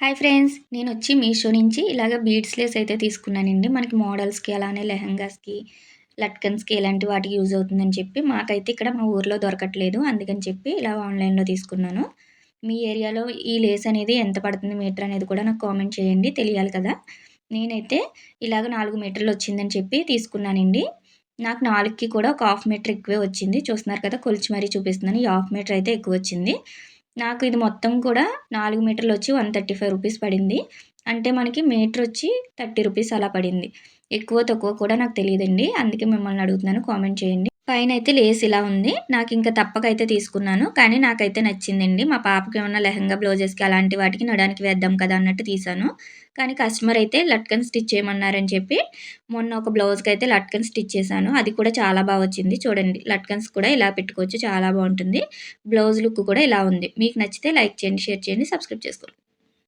Hi friends నేను వచ్చి మీషో నుంచి ఇలాగ బీడ్స్లెస్ అయితే తీసుకున్నానండి. మనకి మోడల్స్కి అలానే లెహంగాస్కి లట్కన్స్కి ఇలాంటి వాటికి యూజ్ అవుతుందని చెప్పి మాకైతే ఇక్కడ మా ఊర్లో దొరకట్లేదు. అందుకని చెప్పి ఇలా ఆన్లైన్లో తీసుకున్నాను. మీ ఏరియాలో ఈ లేస్ అనేది ఎంత పడుతుంది మీటర్ అనేది కూడా నాకు కామెంట్ చేయండి. తెలియాలి కదా. నేనైతే ఇలాగ నాలుగు మీటర్లు వచ్చిందని చెప్పి తీసుకున్నానండి. నాకు నాలుగుకి కూడా ఒక హాఫ్ మీటర్ ఎక్కువే వచ్చింది. చూస్తున్నారు కదా కొలిచి మరీ చూపిస్తున్నాను. ఈ హాఫ్ మీటర్ అయితే ఎక్కువ వచ్చింది. నాకు ఇది మొత్తం కూడా నాలుగు మీటర్లు వచ్చి వన్ థర్టీ ఫైవ్ రూపీస్ పడింది. అంటే మనకి మీటర్ వచ్చి థర్టీ రూపీస్ అలా పడింది. ఎక్కువ తక్కువ కూడా నాకు తెలియదండి. అందుకే మిమ్మల్ని అడుగుతున్నాను. కామెంట్ చేయండి. పైన అయితే లేస్ ఇలా ఉంది. నాకు ఇంకా తప్పకైతే తీసుకున్నాను. కానీ నాకైతే నచ్చిందండి. మా పాపకి ఏమన్నా లెహంగా బ్లౌజెస్కి అలాంటి వాటికి నడడానికి వేద్దాం కదా అన్నట్టు తీసాను. కానీ కస్టమర్ అయితే లట్కన్ స్టిచ్ చేయమన్నారని చెప్పి మొన్న ఒక బ్లౌజ్కి అయితే లట్కన్ స్టిచ్ చేశాను. అది కూడా చాలా బాగా వచ్చింది. చూడండి లట్కన్స్ కూడా ఇలా పెట్టుకోవచ్చు. చాలా బాగుంటుంది. బ్లౌజ్ లుక్ కూడా ఇలా ఉంది. మీకు నచ్చితే లైక్ చేయండి షేర్ చేయండి సబ్స్క్రైబ్ చేసుకోండి.